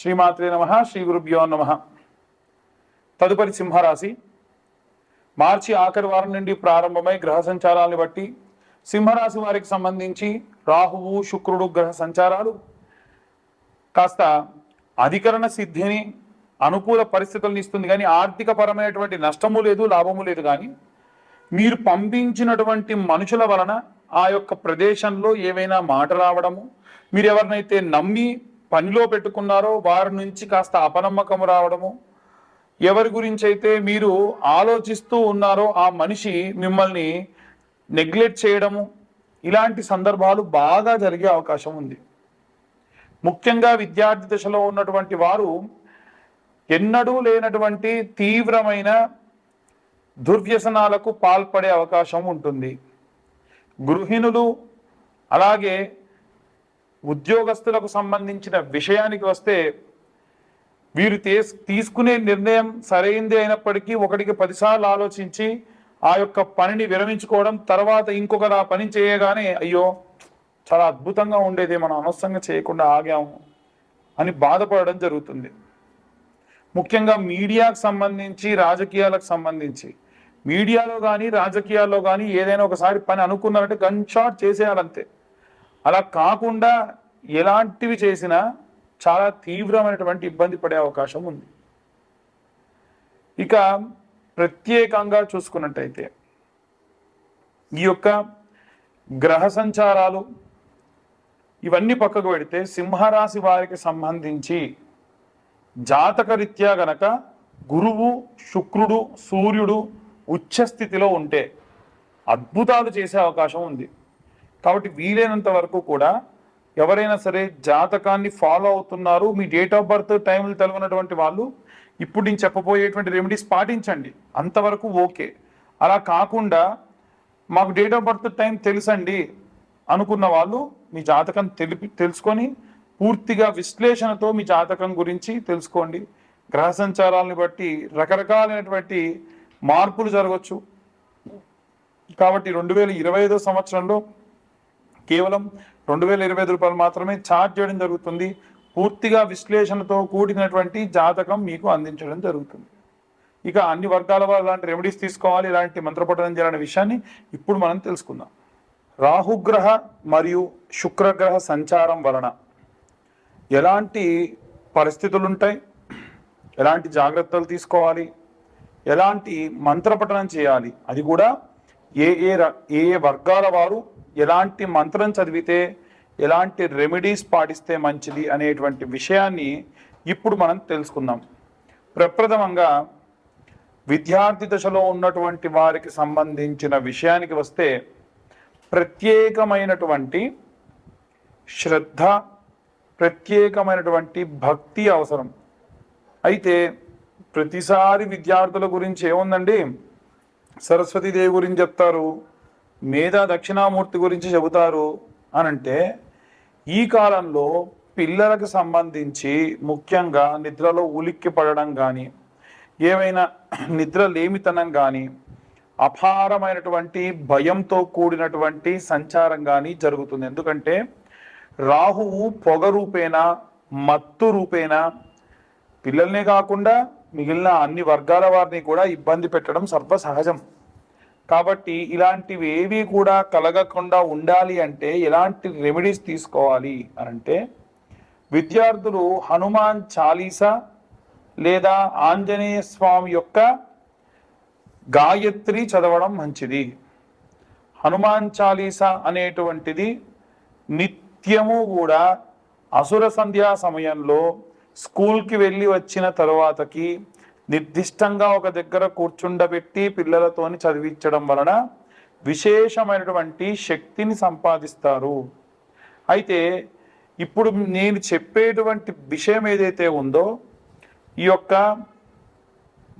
శ్రీమాత్రే నమ శ్రీ గురుభ్యో నమ. తదుపరి సింహరాశి. మార్చి ఆఖరి వారం నుండి ప్రారంభమై గ్రహ సంచారాలను బట్టి సింహరాశి వారికి సంబంధించి రాహువు శుక్రుడు గ్రహ సంచారాలు. కాస్త అధికరణ సిద్ధిని అనుకూల పరిస్థితులను ఇస్తుంది కానీ ఆర్థిక పరమైనటువంటి నష్టము లేదు లాభము లేదు కానీ మీరు పంపించినటువంటి మనుషుల వలన ఆ యొక్క ప్రదేశంలో ఏవైనా మాట రావడము మీరు ఎవరినైతే నమ్మి పనిలో పెట్టుకున్నారో వారి నుంచి కాస్త అపనమ్మకం రావడము. ఎవరి గురించి అయితే మీరు ఆలోచిస్తూ ఉన్నారో ఆ మనిషి మిమ్మల్ని నెగ్లెక్ట్ చేయడము. ఇలాంటి సందర్భాలు బాగా జరిగే అవకాశం ఉంది. ముఖ్యంగా విద్యార్థి దశలో ఉన్నటువంటి వారు ఎన్నడూ లేనటువంటి తీవ్రమైన దుర్వ్యసనాలకు పాల్పడే అవకాశం ఉంటుంది. గృహిణులు అలాగే ఉద్యోగస్తులకు సంబంధించిన విషయానికి వస్తే వీరు తీస్- తీసుకునే నిర్ణయం సరైంది అయినప్పటికీ ఒకటికి పదిసార్లు ఆలోచించి ఆ యొక్క పనిని విరమించుకోవడం తర్వాత ఇంకొకరు ఆ పని చేయగానే అయ్యో చాలా అద్భుతంగా ఉండేది మనం అనవసరంగా చేయకుండా ఆగాము అని బాధపడడం జరుగుతుంది. ముఖ్యంగా మీడియాకు సంబంధించి రాజకీయాలకు సంబంధించి. మీడియాలో కానీ రాజకీయాల్లో కానీ ఏదైనా ఒకసారి పని అనుకున్నారంటే గన్ షాట్ చేసేయాలంతే. అలా కాకుండా ఎలాంటివి చేసినా చాలా తీవ్రమైనటువంటి ఇబ్బంది పడే అవకాశం ఉంది. ఇక ప్రత్యేకంగా చూసుకున్నట్టయితే ఈ యొక్క గ్రహ సంచారాలు ఇవన్నీ పక్కకు పెడితే సింహరాశి వారికి సంబంధించి జాతకరీత్యా గనక గురువు శుక్రుడు సూర్యుడు ఉచ్చస్థితిలో ఉంటే అద్భుతాలు చేసే అవకాశం ఉంది. కాబట్టి వీలైనంత వరకు కూడా ఎవరైనా సరే జాతకాన్ని ఫాలో అవుతున్నారు మీ డేట్ ఆఫ్ బర్త్ టైంలు తెలియనటువంటి వాళ్ళు ఇప్పుడు నేను చెప్పబోయేటువంటి రెమెడీస్ పాటించండి. అంతవరకు ఓకే. అలా కాకుండా మాకు డేట్ ఆఫ్ బర్త్ టైం తెలుసండి అనుకున్న వాళ్ళు మీ జాతకం తెలిపి తెలుసుకొని పూర్తిగా విశ్లేషణతో మీ జాతకం గురించి తెలుసుకోండి. గ్రహ సంచారాలను బట్టి రకరకాలైనటువంటి మార్పులు జరగవచ్చు కాబట్టి రెండు వేల ఇరవై ఐదో సంవత్సరంలో కేవలం రెండు వేల ఇరవై ఐదు రూపాయలు మాత్రమే ఛార్జ్ చేయడం జరుగుతుంది. పూర్తిగా విశ్లేషణతో కూడినటువంటి జాతకం మీకు అందించడం జరుగుతుంది. ఇక అన్ని వర్గాల వారు ఇలాంటి రెమెడీస్ తీసుకోవాలి ఇలాంటి మంత్రపఠనం చేయాలనే విషయాన్ని ఇప్పుడు మనం తెలుసుకుందాం. రాహుగ్రహ మరియు శుక్రగ్రహ సంచారం వలన ఎలాంటి పరిస్థితులు ఉంటాయి ఎలాంటి జాగ్రత్తలు తీసుకోవాలి? ఎలాంటి మంత్రపఠనం చేయాలి? అది కూడా ఏ ఏ ర- ఏ ఏ వర్గాల వారు ఎలాంటి మంత్రం చదివితే ఎలాంటి రెమెడీస్ పాటిస్తే మంచిది అనేటువంటి విషయాన్ని ఇప్పుడు మనం తెలుసుకుందాం. ప్రప్రథమంగా విద్యార్థి దశలో ఉన్నటువంటి వారికి సంబంధించిన విషయానికి వస్తే ప్రత్యేకమైనటువంటి శ్రద్ధ ప్రత్యేకమైనటువంటి భక్తి అవసరం. అయితే ప్రతిసారి విద్యార్థుల గురించి ఏముందండి? సరస్వతీదేవి గురించి చెప్తారు. మేధా దక్షిణామూర్తి గురించి చెబుతారు అని అంటే ఈ కాలంలో పిల్లలకు సంబంధించి ముఖ్యంగా నిద్రలో ఉలిక్కి పడడం కానీ ఏమైనా నిద్ర లేమితనం కానీ అపారమైనటువంటి భయంతో కూడినటువంటి సంచారం కానీ జరుగుతుంది. ఎందుకంటే రాహువు పొగ రూపేణ మత్తు రూపేణ పిల్లల్నే కాకుండా మిగిలిన అన్ని వర్గాల వారిని కూడా ఇబ్బంది పెట్టడం సర్వసహజం. కాబట్టి ఇలాంటివి ఏవి కూడా కలగకుండా ఉండాలి అంటే ఎలాంటి రెమెడీస్ తీసుకోవాలి అని అంటే విద్యార్థులు హనుమాన్ చాలీసా లేదా ఆంజనేయ స్వామి యొక్క గాయత్రి చదవడం మంచిది. హనుమాన్ చాలీసా అనేటువంటిది నిత్యము కూడా అసుర సంధ్యా సమయంలో స్కూల్కి వెళ్ళి వచ్చిన తర్వాతకి నిర్దిష్టంగా ఒక దగ్గర కూర్చుండబెట్టి పిల్లలతోని చదివించడం వలన విశేషమైనటువంటి శక్తిని సంపాదిస్తారు. అయితే ఇప్పుడు నేను చెప్పేటువంటి విషయం ఏదైతే ఉందో ఈ యొక్క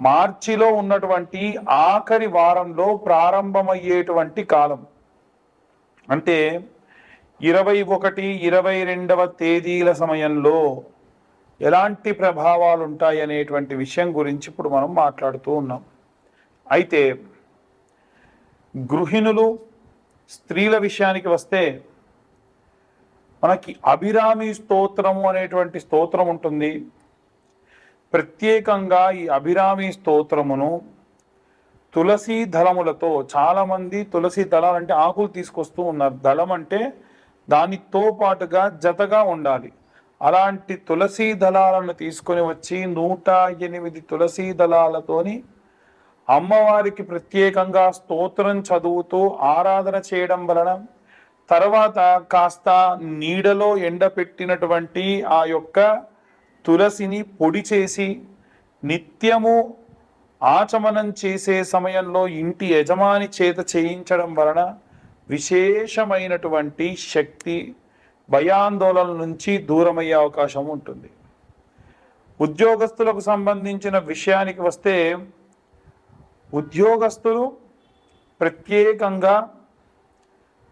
మార్చిలో ఉన్నటువంటి ఆఖరి వారంలో ప్రారంభమయ్యేటువంటి కాలం. అంటే ఇరవై ఒకటి ఇరవై రెండవ తేదీల సమయంలో ఎలాంటి ప్రభావాలు ఉంటాయి అనేటువంటి విషయం గురించి ఇప్పుడు మనం మాట్లాడుతూ ఉన్నాం. అయితే గృహిణులు స్త్రీల విషయానికి వస్తే మనకి అభిరామి స్తోత్రము అనేటువంటి స్తోత్రం ఉంటుంది. ప్రత్యేకంగా ఈ అభిరామి స్తోత్రమును తులసి దళములతో చాలామంది తులసి దళాలు అంటే ఆకులు తీసుకొస్తూ ఉన్నారు. దళం అంటే దానితో పాటుగా జతగా ఉండాలి. అలాంటి తులసీ దళాలను తీసుకొని వచ్చి నూట ఎనిమిది తులసీ దళాలతోని అమ్మవారికి ప్రత్యేకంగా స్తోత్రం చదువుతూ ఆరాధన చేయడం వలన తర్వాత కాస్త నీడలో ఎండపెట్టినటువంటి ఆ యొక్క తులసిని పొడి చేసి నిత్యము ఆచమనం చేసే సమయంలో ఇంటి యజమాని చేత చేయించడం వలన విశేషమైనటువంటి శక్తి భయాందోళన నుంచి దూరమయ్యే అవకాశం ఉంటుంది. ఉద్యోగస్తులకు సంబంధించిన విషయానికి వస్తే ఉద్యోగస్తులు ప్రత్యేకంగా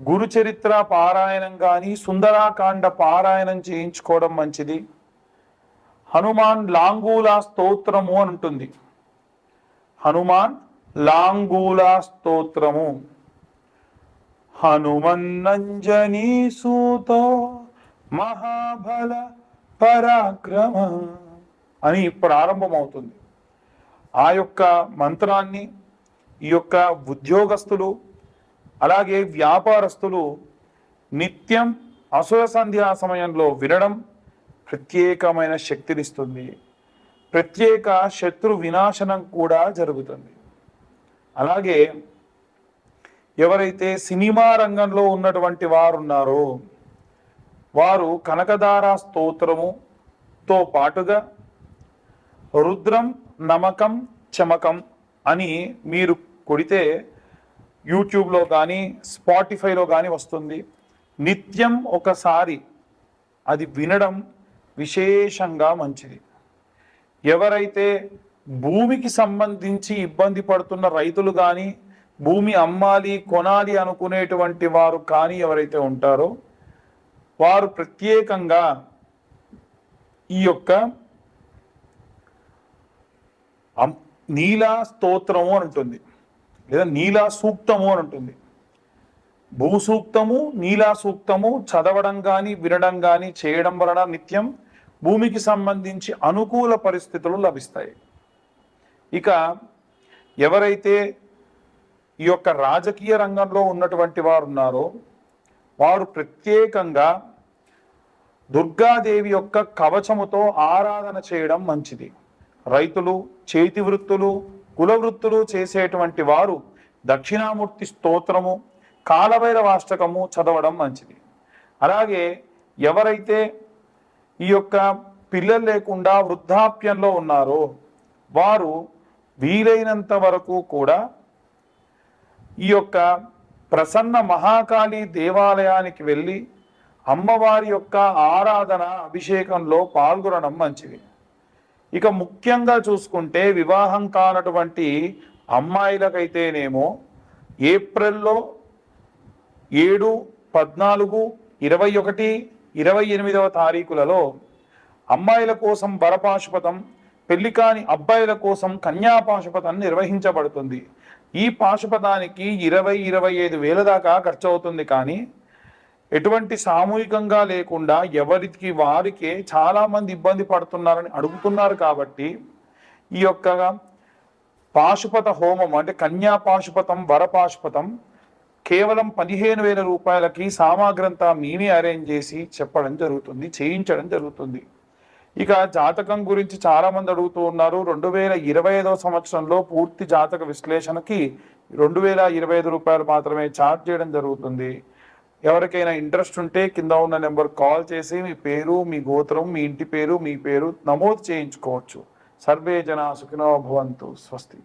గురుచరిత్ర పారాయణం కానీ సుందరాకాండ పారాయణం చేయించుకోవడం మంచిది. హనుమాన్ లాంగూలా స్తోత్రము అని ఉంటుంది. హనుమాన్ లాంగూలా స్తోత్రము. హనుమన్నంజనీ సూతో మహాబల పరాక్రమ అని ప్రారంభమవుతుంది ఆ యొక్క మంత్రాన్ని ఈ యొక్క ఉద్యోగస్తులు అలాగే వ్యాపారస్తులు నిత్యం అసూయ సంధ్యా సమయంలో వినడం ప్రత్యేకమైన శక్తినిస్తుంది. ప్రత్యేక శత్రు వినాశనం కూడా జరుగుతుంది. అలాగే ఎవరైతే సినిమా రంగంలో ఉన్నటువంటి వారు ఉన్నారో వారు కనకదార స్తోత్రముతో పాటుగా రుద్రం నమకం చమకం అని మీరు కొడితే యూట్యూబ్లో కానీ స్పాటిఫైలో కానీ వస్తుంది. నిత్యం ఒకసారి అది వినడం విశేషంగా మంచిది. ఎవరైతే భూమికి సంబంధించి ఇబ్బంది పడుతున్న రైతులు కానీ భూమి అమ్మాలి కొనాలి అనుకునేటువంటి వారు కానీ ఎవరైతే ఉంటారో వారు ప్రత్యేకంగా ఈ యొక్క అం- నీలా స్తోత్రము అని ఉంటుంది. లేదా నీలా సూక్తము అని ఉంటుంది. భూసూక్తము నీలా సూక్తము చదవడం కానీ వినడం కానీ చేయడం వలన నిత్యం భూమికి సంబంధించి అనుకూల పరిస్థితులు లభిస్తాయి. ఇక ఎవరైతే ఈ యొక్క రాజకీయ రంగంలో ఉన్నటువంటి వారు ఉన్నారో వారు ప్రత్యేకంగా దుర్గాదేవి యొక్క కవచముతో ఆరాధన చేయడం మంచిది. రైతులు చేతి వృత్తులు కుల వృత్తులు చేసేటువంటి వారు దక్షిణామూర్తి స్తోత్రము కాలభైరవాష్టకము చదవడం మంచిది. అలాగే ఎవరైతే ఈ యొక్క పిల్లలు లేకుండా వృద్ధాప్యంలో ఉన్నారో వారు వీలైనంత వరకు కూడా ఈ యొక్క ప్రసన్న మహాకాళి దేవాలయానికి వెళ్ళి అమ్మవారి యొక్క ఆరాధన అభిషేకంలో పాల్గొనడం మంచిది. ఇక ముఖ్యంగా చూసుకుంటే వివాహం కానటువంటి అమ్మాయిలకైతేనేమో ఏప్రిల్లో ఏడు పద్నాలుగు ఇరవై ఒకటి ఇరవై ఎనిమిదవ తారీఖులలో అమ్మాయిల కోసం వరపాశుపతం పెళ్ళి కాని అబ్బాయిల కోసం కన్యాపాశుపతం నిర్వహించబడుతుంది. ఈ పాశుపతానికి ఇరవై ఇరవై ఐదు వేల దాకా ఖర్చు అవుతుంది కానీ ఎటువంటి సామూహికంగా లేకుండా ఎవరికి వారికే చాలామంది ఇబ్బంది పడుతున్నారని అడుగుతున్నారు కాబట్టి ఈ యొక్క పాశుపత హోమం అంటే కన్యా పాశుపతం వర పాశుపతం కేవలం పదిహేను వేల రూపాయలకి సామాగ్రంతా మేమే అరేంజ్ చేసి చెప్పడం జరుగుతుంది చేయించడం జరుగుతుంది. ఇక జాతకం గురించి చాలా మంది అడుగుతూ ఉన్నారు. రెండు వేల ఇరవై ఐదవ సంవత్సరంలో పూర్తి జాతక విశ్లేషణకి రెండు వేల ఇరవై ఐదు రూపాయలు మాత్రమే ఛార్జ్ చేయడం జరుగుతుంది. ఎవరికైనా ఇంట్రెస్ట్ ఉంటే కింద ఉన్న నెంబర్ కాల్ చేసి మీ పేరు మీ గోత్రం మీ ఇంటి పేరు మీ పేరు నమోదు చేయించుకోవచ్చు. సర్వే జన సుఖినో భవంతు. స్వస్తి.